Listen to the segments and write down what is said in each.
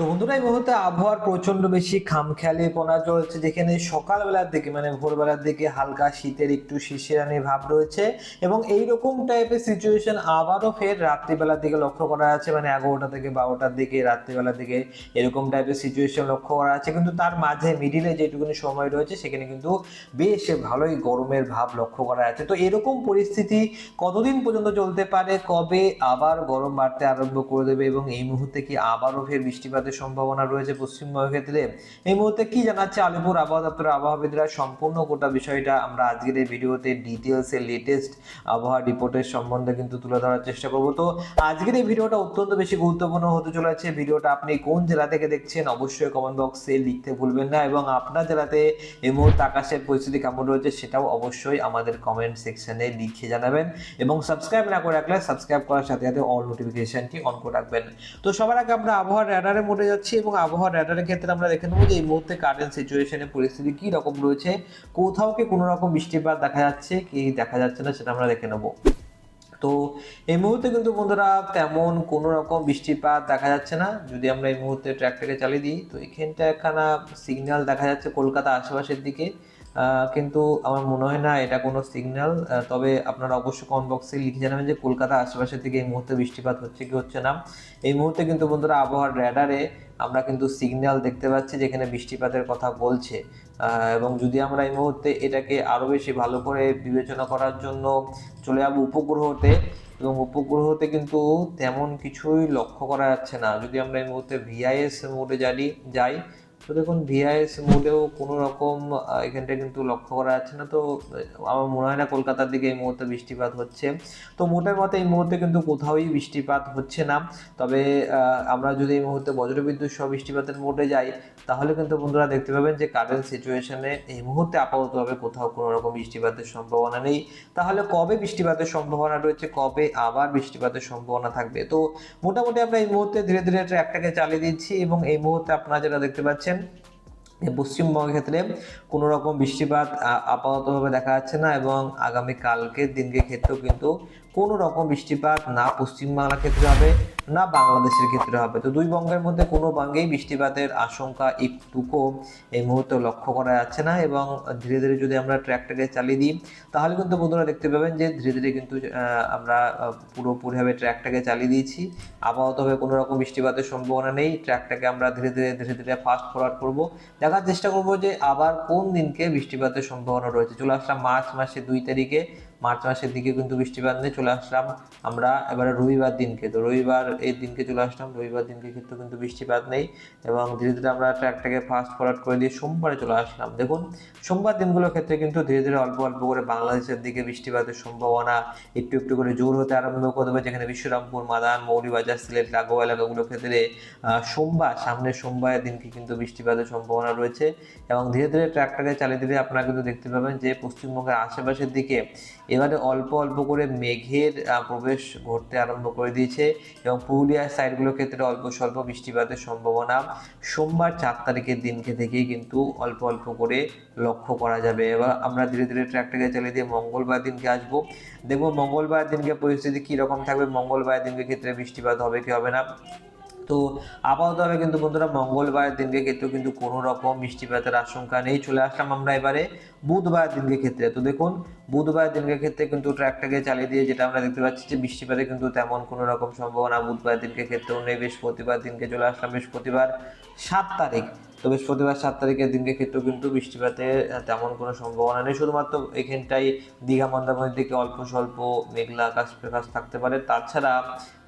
তো বন্ধুরা, এই মুহূর্তে আবহাওয়ার প্রচণ্ড বেশি খামখেয়ালিপনা চলছে, যেখানে সকালবেলার দিকে মানে ভোরবেলার দিকে হালকা শীতের একটু শিশিরানি ভাব রয়েছে এবং এই রকম টাইপের সিচুয়েশন আবারও ফের রাত্রিবেলার দিকে লক্ষ্য করা যাচ্ছে মানে এগারোটা থেকে বারোটার দিকে, রাত্রিবেলার দিকে এরকম টাইপের সিচুয়েশন লক্ষ্য করা যাচ্ছে। কিন্তু তার মাঝে মিডিলে যেটুকুনি সময় রয়েছে, সেখানে কিন্তু বেশ ভালোই গরমের ভাব লক্ষ্য করা যাচ্ছে। তো এরকম পরিস্থিতি কতদিন পর্যন্ত চলতে পারে, কবে আবার গরম বাড়তে আরম্ভ করে দেবে এবং এই মুহূর্তে কি আবারও ফের বৃষ্টিপাতের সম্ভাবনা রয়েছে পশ্চিমবঙ্গের ক্ষেত্রে। এই মুহূর্তে কি জানাচ্ছে আলিপুর আবহাওয়া দপ্তরের আবহাওয়াবিদরা সম্পূর্ণ গোটা বিষয়টা আমরা আজকের এই ভিডিওতে ডিটেলসে লেটেস্ট আবহাওয়া রিপোর্টের সম্বন্ধে কিন্তু তুলে ধরার চেষ্টা করব। তো আজকের এই ভিডিওটা অত্যন্ত বেশি গুরুত্বপূর্ণ হতে চলেছে। ভিডিওটা আপনি কোন জেলা থেকে দেখছেন অবশ্যই কমেন্ট বক্সে লিখতে ভুলবেন না এবং আপনার জেলাতে এই মুহূর্তে আকাশের পরিস্থিতি কেমন রয়েছে সেটাও অবশ্যই আমাদের কমেন্ট সেকশনে লিখে জানাবেন এবং সাবস্ক্রাইব না করে রাখলে সাবস্ক্রাইব করার সাথে সাথে অল নোটিফিকেশনটি অন করে রাখবেন। তো সবার আগে আমরা আবহাওয়ার র্যাডারে মোটে যাচ্ছি এবং আবহাওয়ার র্যাডারের ক্ষেত্রে আমরা দেখে নেব যে এই মুহূর্তে কারেন্ট সিচুয়েশনের পরিস্থিতি কী রকম রয়েছে। কোথাও কি কোনো রকম বৃষ্টিপাত দেখা যাচ্ছে, কি দেখা যাচ্ছে না সেটা আমরা দেখে নেব। তো এই মুহূর্তে কিন্তু বন্ধুরা তেমন কোনো রকম বৃষ্টিপাত দেখা যাচ্ছে না। যদি আমরা এই মুহূর্তে ট্র্যাকটাকে চালিয়ে দিই, তো এখানটা একখানা সিগন্যাল দেখা যাচ্ছে কলকাতা আশেপাশের দিকে। কিন্তু আমার মনে হয় না এটা কোনো সিগন্যাল তবে আপনারা অবশ্যই কমেন্ট বক্সে লিখে জানাবেন যে কলকাতা আশেপাশের থেকে এই মুহূর্তে বৃষ্টিপাত হচ্ছে কি হচ্ছে না। এই মুহূর্তে কিন্তু বন্ধুরা আবহাওয়ার র্যাডারে আমরা কিন্তু সিগন্যাল দেখতে পাচ্ছি যেখানে বৃষ্টিপাতের কথা বলছে। এবং যদি আমরা এই মুহূর্তে এটাকে আরও বেশি ভালো করে বিবেচনা করার জন্য চলে যাব উপগ্রহতে, এবং উপগ্রহতে কিন্তু তেমন কিছুই লক্ষ্য করা যাচ্ছে না। যদি আমরা এই মুহূর্তে ভিআইএস মোডে জানি যাই তো দেখুন ভিআইএস মোডেও কোনো রকম এখানটা কিন্তু লক্ষ্য করা যাচ্ছে না। তো আমার মনে হয় না কলকাতার দিকে এই মুহূর্তে বৃষ্টিপাত হচ্ছে। তো মোটের মতো এই মুহূর্তে কিন্তু কোথাওই বৃষ্টিপাত হচ্ছে না। তবে আমরা যদি এই মুহূর্তে বজ্রবিদ্যুৎ সহ বৃষ্টিপাতের মোডে যাই, তাহলে কিন্তু বন্ধুরা দেখতে পাবেন যে কারেন্ট সিচুয়েশনে এই মুহূর্তে আপাততভাবে কোথাও কোনো রকম বৃষ্টিপাতের সম্ভাবনা নেই। তাহলে কবে বৃষ্টিপাতের সম্ভাবনা রয়েছে? কবে আবার বৃষ্টিপাতের সম্ভাবনা থাকবে? তো মোটামুটি আমরা এই মুহূর্তে ধীরে ধীরে ট্র্যাকটাকে চালিয়ে দিচ্ছি এবং এই মুহূর্তে আপনারা যেটা দেখতে পাচ্ছেন এই পশ্চিমবঙ্গের ক্ষেত্রে কোনো রকম বৃষ্টিপাত আপাততভাবে দেখা যাচ্ছে না এবং আগামী কালকের দিনকে ক্ষেত্রেও কিন্তু কোনো রকম বৃষ্টিপাত না পশ্চিমবাংলার ক্ষেত্রে হবে। না বাংলাদেশের ক্ষেত্রে হবে। তো দুই বঙ্গের মধ্যে কোনো বঙ্গেই বৃষ্টিপাতের আশঙ্কা একটুকু এই মুহূর্তে লক্ষ্য করা যাচ্ছে না এবং ধীরে ধীরে যদি আমরা ট্র্যাকটাকে চালিয়ে দিই, তাহলে কিন্তু বন্ধুরা দেখতে পাবেন যে ধীরে ধীরে কিন্তু আমরা পুরোপুরিভাবে ট্র্যাকটাকে চালিয়ে দিয়েছি। আপাততভাবে কোনো রকম বৃষ্টিপাতের সম্ভাবনা নেই। ট্র্যাকটাকে আমরা ধীরে ধীরে ধীরে ধীরে ফাস্ট ফরওয়ার্ড করব। দেখার চেষ্টা করব যে আবার কোন দিনকে বৃষ্টিপাতের সম্ভাবনা রয়েছে। চলে আসলাম মার্চ মাসের দুই তারিখে। মার্চ মাসের দিকে কিন্তু বৃষ্টিপাত নেই চলে আসলাম আমরা। এবারে রবিবার দিনকে। তো রবিবার এই দিনকে চলে আসলাম। রবিবার দিনকে কিন্তু কিন্তু বৃষ্টিপাত নেই এবং ধীরে ধীরে আমরা ট্র্যাকটাকে ফাস্ট ফরওয়ার্ড করে দিয়ে সোমবারে চলে আসলাম। দেখুন, সোমবার দিনগুলোর ক্ষেত্রে কিন্তু ধীরে ধীরে অল্প অল্প করে বাংলাদেশের দিকে বৃষ্টিপাতের সম্ভাবনা একটু একটু করে জোর হতে আরম্ভ করে দেবে। যেখানে বিশ্বরামপুর, মাদান, মৌলিবাজার, সিলেট লাগোয়া এলাকাগুলোর ক্ষেত্রে সোমবার, সামনের সোমবারের দিনকে কিন্তু বৃষ্টিপাতের সম্ভাবনা রয়েছে এবং ধীরে ধীরে ট্র্যাকটাকে চালিয়ে দিলে আপনারা কিন্তু দেখতে পাবেন যে পশ্চিমবঙ্গের আশেপাশের দিকে এবারে অল্প অল্প করে মেঘের প্রবেশ ঘটতে আরম্ভ করে দিয়েছে এবং পুরুলিয়ার সাইডগুলোর ক্ষেত্রে অল্প স্বল্প বৃষ্টিপাতের সম্ভাবনা। সোমবার চার তারিখের দিনকে থেকেই কিন্তু অল্প অল্প করে লক্ষ্য করা যাবে। এবার আমরা ধীরে ধীরে ট্র্যাকটাকে চালিয়ে দিয়ে মঙ্গলবার দিনকে আসব। দেখব মঙ্গলবার দিনকে পরিস্থিতি কীরকম থাকবে? মঙ্গলবার দিনকে ক্ষেত্রে বৃষ্টিপাত হবে কি হবে না? তো আপাততভাবে কিন্তু বন্ধুরা মঙ্গলবারের দিনকে ক্ষেত্রেও কিন্তু কোনো রকম বৃষ্টিপাতের আশঙ্কা নেই। চলে আসলাম আমরা এবারে বুধবার দিনকে ক্ষেত্রে। তো দেখুন বুধবার দিনকে ক্ষেত্রে কিন্তু ট্র্যাকটাকে চালিয়ে দিয়ে যেটা আমরা দেখতে পাচ্ছি যে বৃষ্টিপাতে কিন্তু তেমন কোনো রকম সম্ভাবনা বুধবার দিনকে ক্ষেত্রেও নেই। বৃহস্পতিবার দিনকে চলে আসলাম। বৃহস্পতিবার সাত তারিখ। তো বৃহস্পতিবার সাত তারিখের দিনকে ক্ষেত্রেও কিন্তু বৃষ্টিপাতে তেমন কোনো সম্ভাবনা নেই। শুধুমাত্র এখানটাই দীঘা, মন্দারমণির দিকে অল্প স্বল্প মেঘলা আকাশ প্রকাশ থাকতে পারে। তাছাড়া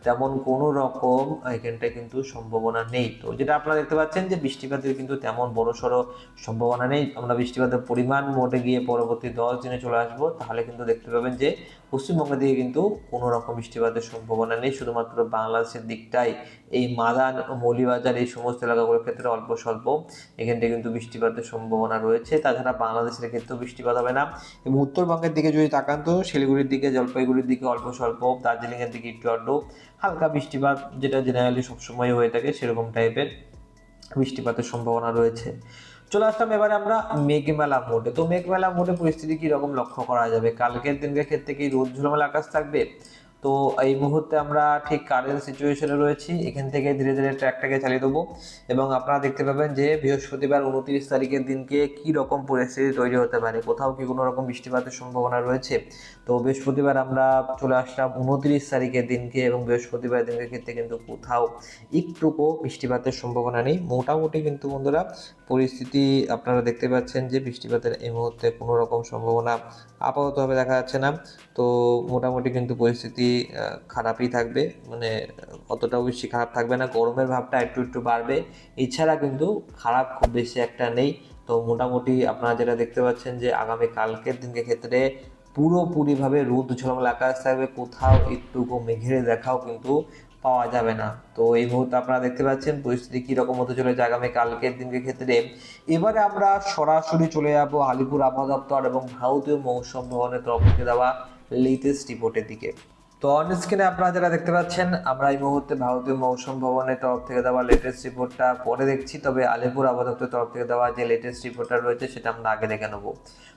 তেমন কোনো রকম, এখানটায় কিন্তু সম্ভাবনা নেই। তো যেটা আপনারা দেখতে পাচ্ছেন যে বৃষ্টিপাতের কিন্তু তেমন বড় সড়ো সম্ভাবনা নেই। আমরা বৃষ্টিপাতের পরিমাণ মোটে গিয়ে পরবর্তী দশ দিনে চলে আসব। তাহলে কিন্তু দেখতে পাবেন যে পশ্চিমবঙ্গের দিকে কিন্তু কোনো রকম বৃষ্টিপাতের সম্ভাবনা নেই। শুধুমাত্র বাংলাদেশের দিকটাই এই মাদান মৌলিবাজার, এই সমস্ত এলাকাগুলোর ক্ষেত্রে অল্প স্বল্প এখানটায় কিন্তু বৃষ্টিপাতের সম্ভাবনা রয়েছে। তাছাড়া বাংলাদেশের ক্ষেত্রেও বৃষ্টিপাত হবে না। এবং উত্তরবঙ্গের দিকে যদি তাকান তো শিলিগুড়ির দিকে, জলপাইগুড়ির দিকে অল্প স্বল্প, দার্জিলিংয়ের দিকে একটু আড্ডু। হালকা বৃষ্টিপাত যেটা জেনারেলি সবসময় হয়ে থাকে, সেরকম টাইপের বৃষ্টিপাতের সম্ভাবনা রয়েছে। চলে আসলাম এবারে আমরা মেঘমেলা মোডে তো মেঘমেলা মোডে পরিস্থিতি কি রকম লক্ষ্য করা যাবে? কালকের দিনকে ক্ষেত্রে কি রোদ ঝুলমেলা আকাশ থাকবে? তো এই মুহূর্তে আমরা ঠিক কারেন্ট সিচুয়েশনে রয়েছি। এখান থেকে ধীরে ধীরে ট্র্যাকটাকে চালিয়ে দেবো। এবং আপনারা দেখতে পাবেন যে বৃহস্পতিবার উনত্রিশ তারিখের দিনকে কি রকম পরিস্থিতি তৈরি হতে পারে, কোথাও কি কোনো রকম বৃষ্টিপাতের সম্ভাবনা রয়েছে? তো বৃহস্পতিবার আমরা চলে আসলাম উনত্রিশ তারিখের দিনকে এবং বৃহস্পতিবার দিনের ক্ষেত্রে কিন্তু কোথাও একটুকু বৃষ্টিপাতের সম্ভাবনা নেই। মোটামুটি কিন্তু বন্ধুরা পরিস্থিতি আপনারা দেখতে পাচ্ছেন যে বৃষ্টিপাতের এই মুহূর্তে কোনো রকম সম্ভাবনা আপাততভাবে দেখা যাচ্ছে না। তো মোটামুটি কিন্তু পরিস্থিতি খারাপই থাকবে। মানে অতটাও বেশি খারাপ থাকবে না, গরমের ভাবটা একটু একটু বাড়বে। এছাড়া কিন্তু খারাপ খুব বেশি একটা নেই। তো মোটামুটি আপনারা যেটা দেখতে পাচ্ছেন যে, আগামী কালকের দিনকে ক্ষেত্রে পুরোপুরিভাবে রোদ, ঝলমল আকাশ থাকবে। কোথাও একটুকু মেঘের দেখাও কিন্তু পাওয়া যাবে না। তো এই মুহূর্তে আপনারা দেখতে পাচ্ছেন পরিস্থিতি কীরকম হতে চলেছে আগামী কালকের দিনকে ক্ষেত্রে। এবারে আমরা সরাসরি চলে যাব আলিপুর আবহাওয়া দপ্তর এবং ভারতীয় মৌসুম ভবনের তরফ থেকে দেওয়া লেটেস্ট রিপোর্টের দিকে তো অন স্ক্রিনে আপনারা যারা দেখতে পাচ্ছেন, আমরা এই মুহূর্তে ভারতীয় মৌসুম ভবনের তরফ থেকে দেওয়া লেটেস্ট রিপোর্টটা পরে দেখছি। তবে আলিপুর আবহাওয়া তরফ থেকে দেওয়া যে লেটেস্ট রিপোর্টটা রয়েছে, সেটা আমরা আগে দেখে নেব।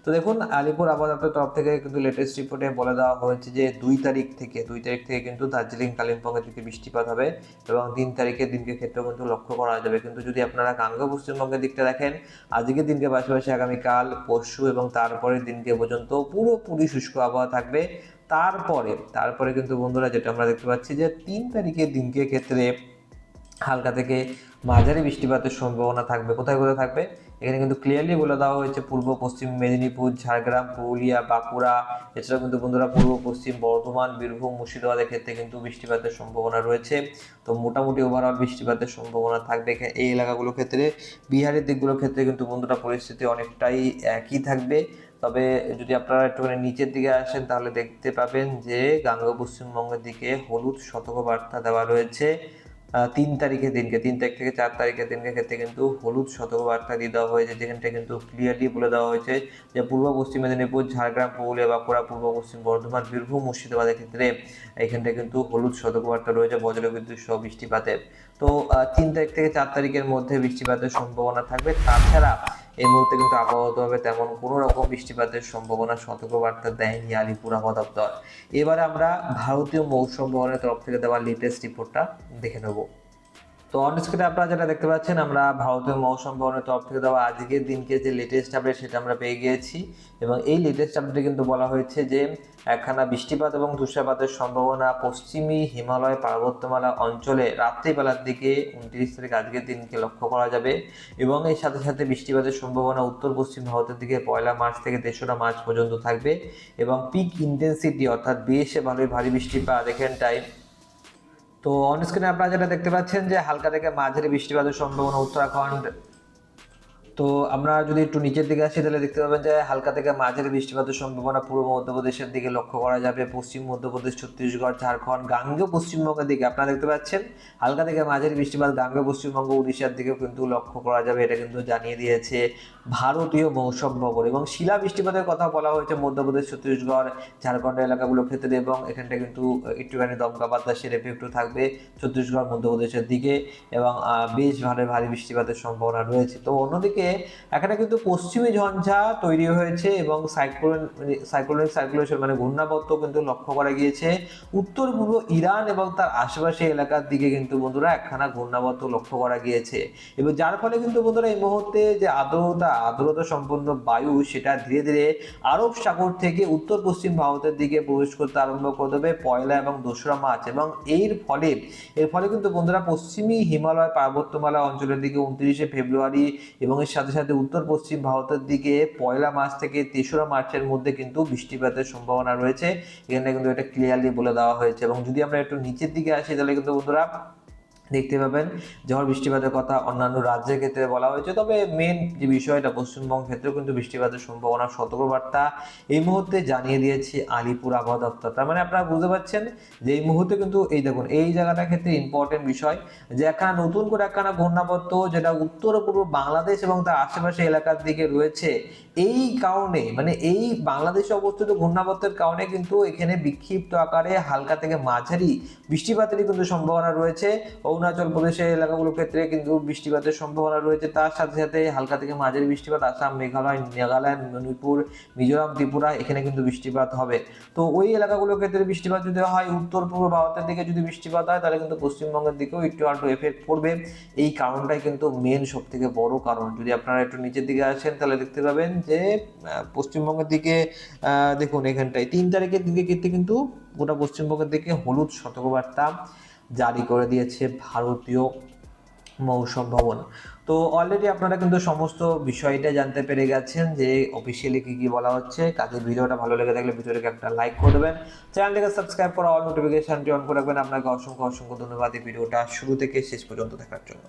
তো দেখুন, আলিপুর আবহাওয়া তরফ থেকে কিন্তু লেটেস্ট রিপোর্টে বলে দেওয়া হয়েছে যে, দুই তারিখ থেকে, দুই তারিখ থেকে কিন্তু দার্জিলিং, কালিম্পংয়ের দিকে বৃষ্টিপাত হবে এবং তিন তারিখের দিনকে ক্ষেত্রেও কিন্তু লক্ষ্য করা যাবে। কিন্তু যদি আপনারা গাঙ্গা পশ্চিমবঙ্গের দিকটা দেখেন, আজকের দিনকে পাশাপাশি আগামীকাল, পরশু এবং তারপরের দিনকে পর্যন্ত পুরোপুরি শুষ্ক আবহাওয়া থাকবে। তারপরে তারপরে কিন্তু বন্ধুরা যেটা আমরা দেখতে পাচ্ছি যে তিন তারিখের দিনকে ক্ষেত্রে হালকা থেকে মাঝারি বৃষ্টিপাতের সম্ভাবনা থাকবে। কোথায় কোথায় থাকবে? এখানে কিন্তু ক্লিয়ারলি বলে দেওয়া হয়েছে পূর্ব, পশ্চিম মেদিনীপুর, ঝাড়গ্রাম, পুরুলিয়া, বাঁকুড়া। এছাড়াও কিন্তু বন্ধুরা পূর্ব, পশ্চিম, বর্ধমান, বীরভূম, মুর্শিদাবাদের ক্ষেত্রে কিন্তু বৃষ্টিপাতের সম্ভাবনা রয়েছে। তো মোটামুটি ওভারঅল বৃষ্টিপাতের সম্ভাবনা থাকবে এই এলাকাগুলোর ক্ষেত্রে। বিহারের দিকগুলোর ক্ষেত্রে কিন্তু বন্ধুরা পরিস্থিতি অনেকটাই একই থাকবে। তবে যদি আপনারা একটুখানি নিচের দিকে আসেন, তাহলে দেখতে পাবেন যে গাঙ্গ পশ্চিমবঙ্গের দিকে হলুদ সতর্কবার্তা দেওয়া রয়েছে। তিন তারিখের দিনকে, তিন তারিখ থেকে চার তারিখের দিনকে ক্ষেত্রে কিন্তু হলুদ সতর্কবার্তা দিয়ে দেওয়া হয়েছে, যেখানটা কিন্তু ক্লিয়ারলি বলে দেওয়া হয়েছে যে পূর্ব পশ্চিম মেদিনীপুর, ঝাড়গ্রাম, পুরুলিয়া বাঁকুড়া পূর্ব পশ্চিম বর্ধমান, বীরভূম, মুর্শিদাবাদের ক্ষেত্রে এখানটা কিন্তু হলুদ সতর্কবার্তা রয়েছে, বজ্রবিদ্যুৎ সহ বৃষ্টিপাতের। তো তিন তারিখ থেকে চার তারিখের মধ্যে বৃষ্টিপাতের সম্ভাবনা থাকবে। তাছাড়া এই মুহূর্তে কিন্তু আবহাওয়াগতভাবে তেমন কোনো রকম বৃষ্টিপাতের সম্ভাবনা, সতর্কবার্তা দেয়নি আলিপুর আবহাওয়া দপ্তর এবারে আমরা ভারতীয় মৌসুম ভবনের তরফ থেকে দেওয়া লেটেস্ট রিপোর্টটা দেখে নেব। তো অন স্ক্রিনে আপনারা যেটা দেখতে পাচ্ছেন, আমরা ভারতীয় মৌসুম ভবনের তরফ থেকে দেওয়া আজকের দিনকে যে লেটেস্ট আপডেট সেটা আমরা পেয়ে গিয়েছি। এবং এই লেটেস্ট আপডেটে কিন্তু বলা হয়েছে যে, একখানা বৃষ্টিপাত এবং তুষারপাতের সম্ভাবনা পশ্চিমী হিমালয় পার্বত্যমালা অঞ্চলে রাত্রিবেলার দিকে উনত্রিশ তারিখ আজকের দিনকে লক্ষ্য করা যাবে। এবং এর সাথে সাথে বৃষ্টিপাতের সম্ভাবনা উত্তর পশ্চিম ভারতের দিকে পয়লা মার্চ থেকে তেসরা মার্চ পর্যন্ত থাকবে। এবং পিক ইন্টেন্সিটি অর্থাৎ বেশে ভালোই ভারী বৃষ্টিপাত এখানটায় তো অন স্ক্রিনে আপনারা যেটা দেখতে পাচ্ছেন যে হালকা থেকে মাঝারি বৃষ্টিপাতের সম্ভাবনা উত্তরাখণ্ড তো আমরা যদি একটু নিচের দিকে আসি, তাহলে দেখতে পাবেন যে হালকা থেকে মাঝারি বৃষ্টিপাতের সম্ভাবনা পূর্ব মধ্যপ্রদেশের দিকে লক্ষ্য করা যাবে। পশ্চিম মধ্যপ্রদেশ, ছত্তিশগড়, ঝাড়খণ্ড, গাঙ্গেয় পশ্চিমবঙ্গের দিকে আপনারা দেখতে পাচ্ছেন। হালকা থেকে মাঝারি বৃষ্টিপাত গাঙ্গেয় পশ্চিমবঙ্গ, উড়িষ্যার দিকেও কিন্তু লক্ষ্য করা যাবে। এটা কিন্তু জানিয়ে দিয়েছে ভারতীয় মৌসুম ভবন। এবং শিলা বৃষ্টিপাতের কথা বলা হয়েছে মধ্যপ্রদেশ, ছত্তিশগড়, ঝাড়খণ্ড এলাকাগুলোর ক্ষেত্রে এবং এখানটা কিন্তু একটুখানি দমকা বাতাসের এফেক্টও থাকবে ছত্তিশগড়, মধ্যপ্রদেশের দিকে। এবং বেশ ভালো ভারী বৃষ্টিপাতের সম্ভাবনা রয়েছে। তো অন্যদিকে এখানে কিন্তু পশ্চিমী ঝঞ্ঝা তৈরি হয়েছে এবং সাইক্লোন সাইক্লোনিক সার্কুলেশন মানে ঘূর্ণাবর্ত কিন্তু লক্ষ্য করা গিয়েছে। উত্তর পূর্ব ইরান এবং তার আশেপাশে এলাকার দিকে কিন্তু বন্ধুরা একখানা ঘূর্ণাবর্ত লক্ষ্য করা গিয়েছে। এবং যার ফলে কিন্তু বন্ধুরা এই মুহূর্তে যে আর্দ্রতা আর্দ্রতা সম্পন্ন বায়ু, সেটা ধীরে ধীরে আরব সাগর থেকে উত্তর পশ্চিম ভারতের দিকে প্রবেশ করতে আরম্ভ করে দেবে, পয়লা এবং দোসরা মার্চ। এবং এর ফলে এর ফলে কিন্তু বন্ধুরা পশ্চিমী হিমালয় পার্বত্যমালা অঞ্চলের দিকে উনত্রিশে ফেব্রুয়ারি এবং সাথে সাথে উত্তর পশ্চিম ভারতের দিকে পয়লা মার্চ থেকে তেসরা মার্চের মধ্যে কিন্তু বৃষ্টিপাতের সম্ভাবনা রয়েছে। এখানে কিন্তু এটা ক্লিয়ারলি বলে দেওয়া হয়েছে। এবং যদি আমরা একটু নিচের দিকে আসি, তাহলে কিন্তু বন্ধুরা দেখতে পাবেন। ঝড় বৃষ্টিপাতের কথা অন্যান্য রাজ্যের ক্ষেত্রে বলা হয়েছে। তবে মেন যে বিষয়টা, পশ্চিমবঙ্গ ক্ষেত্রেও কিন্তু বৃষ্টিপাতের সম্ভাবনা সতর্কবার্তা এই মুহূর্তে জানিয়ে দিয়েছে আলিপুর আবহাওয়া দপ্তর। তার মানে আপনারা বুঝতে পারছেন যে এই মুহূর্তে কিন্তু এই দেখুন, এই জায়গাটার ক্ষেত্রে ইম্পর্টেন্ট বিষয় যে একখানা নতুন করে একখানা ঘূর্ণাবর্ত যেটা উত্তর পূর্ব বাংলাদেশ এবং তার আশেপাশে এলাকার দিকে রয়েছে, এই কারণে মানে এই বাংলাদেশে অবস্থিত ঘূর্ণাবর্তের কারণে কিন্তু এখানে বিক্ষিপ্ত আকারে হালকা থেকে মাঝারি বৃষ্টিপাতেরই কিন্তু সম্ভাবনা রয়েছে। ও অরুণাচল প্রদেশের এলাকাগুলোর ক্ষেত্রে কিন্তু বৃষ্টিপাতের সম্ভাবনা রয়েছে। তার সাথে সাথে হালকা থেকে মাঝারি বৃষ্টিপাত আসাম, মেঘালয়, নাগাল্যান্ড, মণিপুর, মিজোরাম, ত্রিপুরা, এখানে কিন্তু বৃষ্টিপাত হবে। তো ওই এলাকাগুলোর ক্ষেত্রে বৃষ্টিপাত যদি হয়, উত্তর, পূর্ব ভারতের দিকে যদি বৃষ্টিপাত হয়, তাহলে কিন্তু পশ্চিমবঙ্গের দিকেও একটু আধটু এফেক্ট পড়বে। এই কারণটাই কিন্তু মেন সব থেকে বড় কারণ। যদি আপনারা একটু নিচের দিকে আসেন, তাহলে দেখতে পাবেন যে পশ্চিমবঙ্গের দিকে দেখুন এখানটায় তিন তারিখের দিকে কিন্তু গোটা পশ্চিমবঙ্গের দিকে হলুদ সতর্কবার্তা জারি করে দিয়েছে ভারতীয় মৌসুম ভবন। তো অলরেডি আপনারা কিন্তু সমস্ত বিষয়টা জানতে পেরে গেছেন যে অফিসিয়ালি কী কী বলা হচ্ছে। কাজে ভিডিওটা ভালো লেগে থাকলে ভিডিওটাকে একটা লাইক করে দেবেন। চ্যানেলটাকে সাবস্ক্রাইব করে অল নোটিফিকেশনটি অন করে রাখবেন। আপনাকে অসংখ্য অসংখ্য ধন্যবাদ এই ভিডিওটা শুরু থেকে শেষ পর্যন্ত দেখার জন্য।